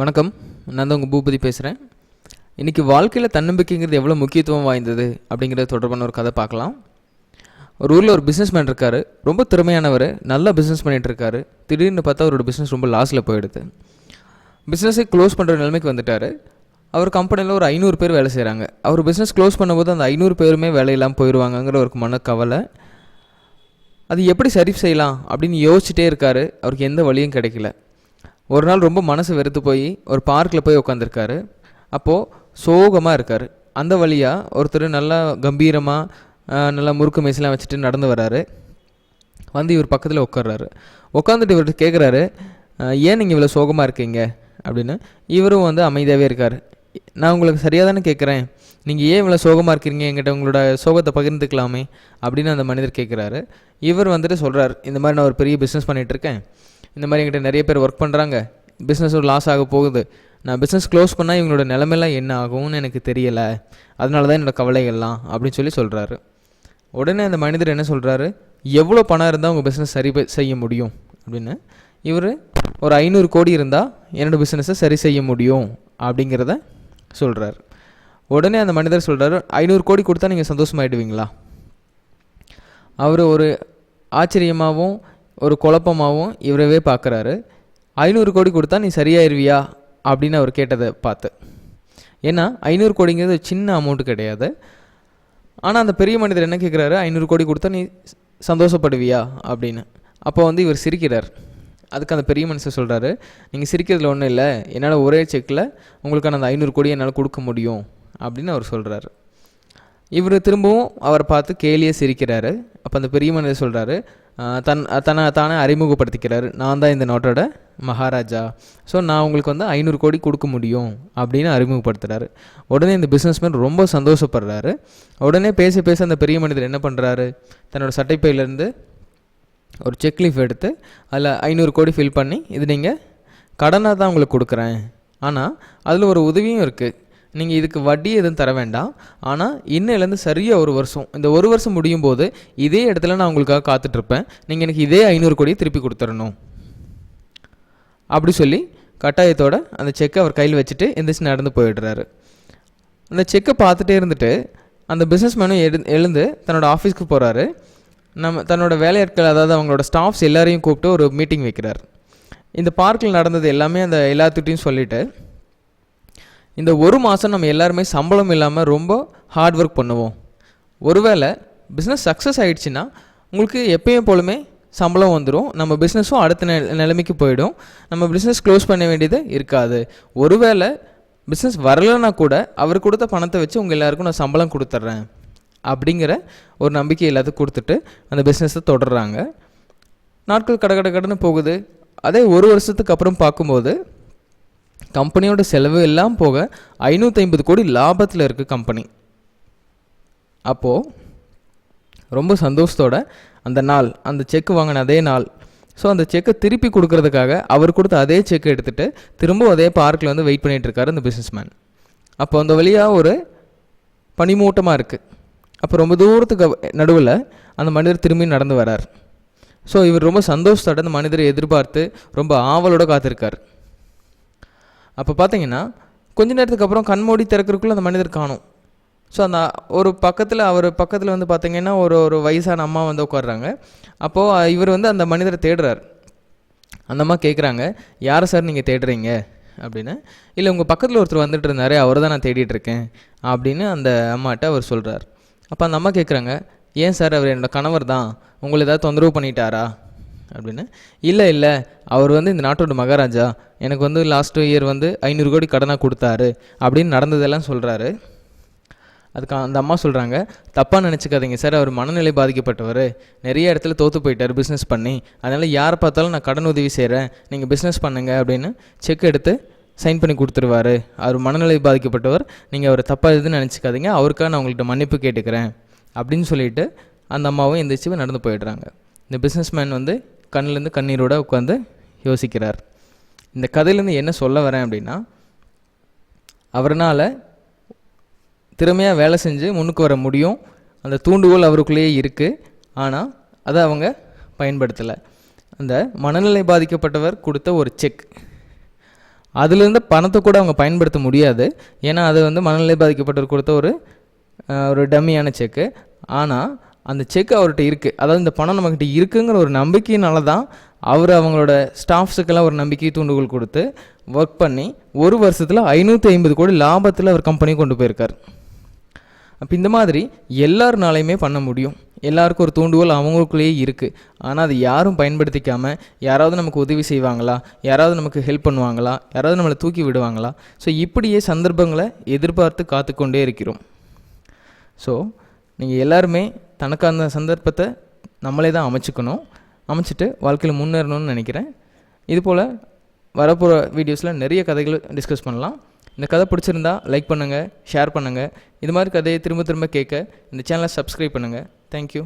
வணக்கம். நான் தான் உங்கள் பூபதி பேசுகிறேன் இன்றைக்கி வாழ்க்கையில் தன்னம்பிக்கைங்கிறது எவ்வளோ முக்கியத்துவம் வாய்ந்தது அப்படிங்கிறது தொடர்பான ஒரு கதை பார்க்கலாம். ஒரு ஊரில் ஒரு பிஸ்னஸ்மேன் இருக்கார். ரொம்ப திறமையானவர் நல்லா பிஸ்னஸ் பண்ணிகிட்ருக்காரு திடீர்னு பார்த்தா அவரோட பிஸ்னஸ் ரொம்ப லாஸில் போயிடுது. பிஸ்னஸை க்ளோஸ் பண்ணுற நிலைமைக்கு வந்துட்டார். அவர் கம்பெனியில் ஒரு ஐநூறு பேர் வேலை செய்கிறாங்க அவர் பிஸ்னஸ் க்ளோஸ் பண்ணும்போது அந்த ஐநூறு பேருமே வேலையில்லாமல் போயிடுவாங்கங்கிற ஒரு மன கவலை அது எப்படி சரி செய்யலாம் அப்படின்னு யோசிச்சுட்டே இருக்காரு. அவருக்கு எந்த வழியும் கிடைக்கல. ஒரு நாள் ரொம்ப மனசு வெறுத்து போய் ஒரு பார்க்கில் போய் உட்காந்துருக்காரு அப்போது சோகமாக இருக்கார். அந்த வழியாக ஒருத்தர் நல்லா கம்பீரமாக நல்லா முறுக்கு மேசெலாம் வச்சுட்டு நடந்து வராரு. வந்து இவர் பக்கத்தில் உட்கார்றாரு உட்காந்துட்டு இவர்கிட்ட கேட்குறாரு ஏன் நீங்கள் இவ்வளோ சோகமாக இருக்கீங்க? அப்படின்னு. இவரும் வந்து அமைதியாகவே இருக்கார். நான் உங்களுக்கு சரியாக தானே கேட்குறேன் நீங்கள் ஏன் இவ்வளோ சோகமாக இருக்கிறீங்க என்கிட்ட உங்களோட சோகத்தை பகிர்ந்துக்கலாமே? அப்படின்னு அந்த மனிதர் கேட்குறாரு இவர் வந்துட்டு சொல்கிறார் இந்த மாதிரி நான் ஒரு பெரிய பிஸ்னஸ் பண்ணிகிட்ருக்கேன் இந்த மாதிரி என்கிட்ட நிறைய பேர் ஒர்க் பண்ணுறாங்க பிஸ்னஸ் ஒரு லாஸ் ஆக போகுது. நான் பிஸ்னஸ் க்ளோஸ் பண்ணால் இவங்களோட நிலமெல்லாம் என்ன ஆகும்னு எனக்கு தெரியலை. அதனால தான் என்னோடய கவலைகள்லாம் அப்படின்னு சொல்லி சொல்கிறாரு உடனே அந்த மனிதர் என்ன சொல்கிறாரு எவ்வளோ பணம் இருந்தால் உங்கள் பிஸ்னஸ் சரி செய்ய முடியும்? அப்படின்னு. இவர் ஒரு ஐநூறு கோடி இருந்தால் என்னோடய பிஸ்னஸை சரி செய்ய முடியும். அப்படிங்கிறத சொல்கிறார் உடனே அந்த மனிதர் சொல்கிறாரு ஐநூறு கோடி கொடுத்தா நீங்கள் சந்தோஷமாயிடுவீங்களா? அவர் ஒரு ஆச்சரியமாகவும் ஒரு குழப்பமாகவும் இவரவே பார்க்குறாரு. ஐநூறு கோடி கொடுத்தா நீ சரியாயிருவியா? அப்படின்னு அவர் கேட்டதை பார்த்து. ஏன்னா ஐநூறு கோடிங்கிறது சின்ன அமௌண்ட்டு கிடையாது. ஆனால் அந்த பெரிய மனிதர் என்ன கேட்குறாரு? ஐநூறு கோடி கொடுத்தா நீ சந்தோஷப்படுவியா? அப்படின்னு. அப்போ வந்து இவர் சிரிக்கிறார். அதுக்கு அந்த பெரிய மனுஷன் சொல்கிறாரு நீங்கள் சிரிக்கிறதுல ஒன்றும் இல்லை. என்னால் ஒரே செக்கில் உங்களுக்கான அந்த ஐநூறு கோடி என்னால் கொடுக்க முடியும். அப்படின்னு அவர் சொல்கிறாரு இவர் திரும்பவும் அவரை பார்த்து கேலியே சிரிக்கிறாரு. அப்போ அந்த பெரிய மனிதர் சொல்கிறாரு தன் தன்னை தானே அறிமுகப்படுத்திக்கிறார். நான் தான் இந்த நாட்டோட மகாராஜா. ஸோ நான் உங்களுக்கு வந்து ஐநூறு கோடி கொடுக்க முடியும் அப்படின்னு அறிமுகப்படுத்துகிறாரு உடனே இந்த பிஸ்னஸ்மேன் ரொம்ப சந்தோஷப்படுறாரு. உடனே பேச பேச அந்த பெரிய மனிதர் என்ன பண்ணுறாரு தன்னோட சட்டைப்பையிலேருந்து ஒரு செக் லீஃப் எடுத்து அதில் ஐநூறு கோடி ஃபில் பண்ணி இது நீங்கள் கடனாக தான் உங்களுக்கு கொடுக்குறேன். ஆனால் அதில் ஒரு உதவியும் இருக்குது நீங்கள் இதுக்கு வட்டி எதுவும் தர வேண்டாம். ஆனால் இன்னிலேருந்து சரியாக ஒரு வருஷம் இந்த ஒரு வருஷம் முடியும் போது இதே இடத்துல நான் உங்களுக்காக காத்துட்ருப்பேன். நீங்கள் எனக்கு இதே ஐநூறு கோடியை திருப்பி கொடுத்துடணும். அப்படி சொல்லி கட்டாயத்தோட அந்த செக்கை அவர் கையில் வச்சுட்டு எந்திரிச்சு நடந்து போயிடுறாரு. அந்த செக்கை பார்த்துட்டே இருந்துட்டு அந்த பிஸ்னஸ் மேனும் எழு எழுந்து தன்னோட ஆஃபீஸ்க்கு போகிறாரு நம்ம தன்னோட வேலையாட்கள் அதாவது அவங்களோட ஸ்டாஃப்ஸ் எல்லாரையும் கூப்பிட்டு ஒரு மீட்டிங் வைக்கிறார். இந்த பார்க்கில் நடந்தது எல்லாமே அந்த எல்லாத்துட்டையும் சொல்லிவிட்டு இந்த ஒரு மாதம் நம்ம எல்லாருமே சம்பளம் இல்லாமல் ரொம்ப ஹார்ட் ஒர்க் பண்ணுவோம். ஒருவேளை பிஸ்னஸ் சக்ஸஸ் ஆகிடுச்சின்னா உங்களுக்கு எப்பயும் போலுமே சம்பளம் வந்துடும் நம்ம பிஸ்னஸும் அடுத்த நெ நிலைமைக்கு போயிடும். நம்ம பிஸ்னஸ் க்ளோஸ் பண்ண வேண்டியது இருக்காது. ஒருவேளை பிஸ்னஸ் வரலைன்னா கூட அவர் கொடுத்த பணத்தை வச்சு உங்கள் எல்லாருக்கும் நான் சம்பளம் கொடுத்துட்றேன் அப்படிங்கிற ஒரு நம்பிக்கை எல்லாத்துக்கும் கொடுத்துட்டு அந்த பிஸ்னஸை தொடர்றாங்க. நாட்கள் கட கட கடன்னு போகுது. அதே ஒரு வருஷத்துக்கு அப்புறம் பார்க்கும்போது கம்பெனியோட செலவு எல்லாம் போக ஐநூற்றி ஐம்பது கோடி லாபத்தில் இருக்குது கம்பெனி. அப்போது ரொம்ப சந்தோஷத்தோட அந்த நாள் அந்த செக் வாங்கின அதே நாள். ஸோ அந்த செக்கை திருப்பி கொடுக்கறதுக்காக அவர் கொடுத்த அதே செக்கை எடுத்துகிட்டு திரும்ப அதே பார்க்கில் வந்து வெயிட் பண்ணிகிட்ருக்காரு அந்த பிஸ்னஸ்மேன் அப்போ அந்த வழியாக ஒரு பனிமூட்டமாக இருக்குது அப்போ ரொம்ப தூரத்துக்கு நடுவில் அந்த மனிதர் திரும்பி நடந்து வரார். ஸோ இவர் ரொம்ப சந்தோஷத்தோட அந்த மனிதரை எதிர்பார்த்து ரொம்ப ஆவலோட காத்திருக்கார். அப்போ பார்த்தீங்கன்னா கொஞ்ச நேரத்துக்கு அப்புறம் கண்மூடி திறக்கிறதுக்குள்ள அந்த மனிதர் காணும். ஸோ அந்த ஒரு பக்கத்தில் அவர் பக்கத்தில் வந்து பார்த்தீங்கன்னா ஒரு ஒரு வயசான அம்மா வந்து உட்காடுறாங்க அப்போது இவர் வந்து அந்த மனிதரை தேடுறார். அந்த அம்மா கேட்குறாங்க யாரை சார் நீங்கள் தேடுறீங்க? அப்படின்னு. இல்லை உங்கள் பக்கத்தில் ஒருத்தர் வந்துட்டு இருந்தார் அவரை தான் நான் தேடிட்டுருக்கேன் அப்படின்னு அந்த அம்மாட்ட அவர் சொல்கிறார் அப்போ அந்த அம்மா கேட்குறாங்க ஏன் சார் அவர் என்னோட கணவர் தான். உங்களை ஏதாவது தொந்தரவு பண்ணிட்டாரா? அப்படின்னு. இல்லை இல்லை. அவர் வந்து இந்த நாட்டோட மகாராஜா. எனக்கு வந்து லாஸ்ட் இயர் வந்து ஐநூறு கோடி கடனாக கொடுத்தாரு அப்படின்னு நடந்ததெல்லாம் சொல்கிறாரு அதுக்கு அந்த அம்மா சொல்கிறாங்க தப்பாக நினச்சிக்காதீங்க சார். அவர் மனநிலை பாதிக்கப்பட்டவர். நிறைய இடத்துல தோற்று போயிட்டார் பிஸ்னஸ் பண்ணி. அதனால் யாரை பார்த்தாலும் நான் கடன் உதவி செய்கிறேன் நீங்கள் பிஸ்னஸ் பண்ணுங்கள் அப்படின்னு செக் எடுத்து சைன் பண்ணி கொடுத்துருவாரு. அவர் மனநிலை பாதிக்கப்பட்டவர். நீங்கள் அவர் தப்பாக எதுன்னு நினச்சிக்காதீங்க. அவருக்காக நான் உங்கள்கிட்ட மன்னிப்பு கேட்டுக்கிறேன் அப்படின்னு சொல்லிட்டு அந்த அம்மாவும் எந்திரிச்சு நடந்து போயிடுறாங்க. இந்த பிஸ்னஸ்மேன் வந்து கண்ணிலேருந்து கண்ணீரோட உட்காந்து யோசிக்கிறார். இந்த கதையிலேருந்து என்ன சொல்ல வரேன் அப்படின்னா அவர்னால் திறமையாக வேலை செஞ்சு முன்னுக்கு வர முடியும். அந்த தூண்டுகோல் அவருக்குள்ளேயே இருக்குது ஆனால் அதை அவங்க பயன்படுத்தலை. அந்த மனநிலை பாதிக்கப்பட்டவர் கொடுத்த ஒரு செக். அதுலேருந்து பணத்தை கூட அவங்க பயன்படுத்த முடியாது. ஏன்னா அது வந்து மனநிலை பாதிக்கப்பட்டவர் கொடுத்த ஒரு ஒரு டம்மியான செக்கு. ஆனால் அந்த செக் அவர்கிட்ட இருக்குது அதாவது இந்த பணம் நம்மக்கிட்ட இருக்குங்கிற ஒரு நம்பிக்கையினால தான் அவர் அவங்களோட ஸ்டாஃப்ஸுக்கெல்லாம் ஒரு நம்பிக்கை தூண்டுகோல் கொடுத்து ஒர்க் பண்ணி ஒரு வருஷத்தில் ஐநூற்றி ஐம்பது கோடி லாபத்தில் அவர் கம்பெனி கொண்டு போயிருக்கார். அப்போ இந்த மாதிரி எல்லாருனாலையுமே பண்ண முடியும். எல்லாருக்கும் ஒரு தூண்டுகோல் அவங்களுக்குள்ளேயே இருக்குது ஆனால் அது யாரும் பயன்படுத்திக்காமல் யாராவது நமக்கு உதவி செய்வாங்களா? யாராவது நமக்கு ஹெல்ப் பண்ணுவாங்களா? யாராவது நம்மளை தூக்கி விடுவாங்களா? ஸோ இப்படியே சந்தர்ப்பங்களை எதிர்பார்த்து காத்துக்கொண்டே இருக்கிறோம். ஸோ நீங்கள் எல்லாருமே தனக்கான சந்தர்ப்பத்தை நம்மளே தான் அமைச்சுக்கணும். அமைச்சிட்டு வாழ்க்கையில் முன்னேறணும்னு நினைக்கிறேன். இதுபோல் வரப்போகிற வீடியோஸில் நிறைய கதைகள் டிஸ்கஸ் பண்ணலாம். இந்த கதை பிடிச்சிருந்தா லைக் பண்ணுங்கள் ஷேர் பண்ணுங்கள் இது மாதிரி கதையை திரும்ப திரும்ப கேட்க இந்த சேனலை சப்ஸ்கிரைப் பண்ணுங்கள் தேங்க்யூ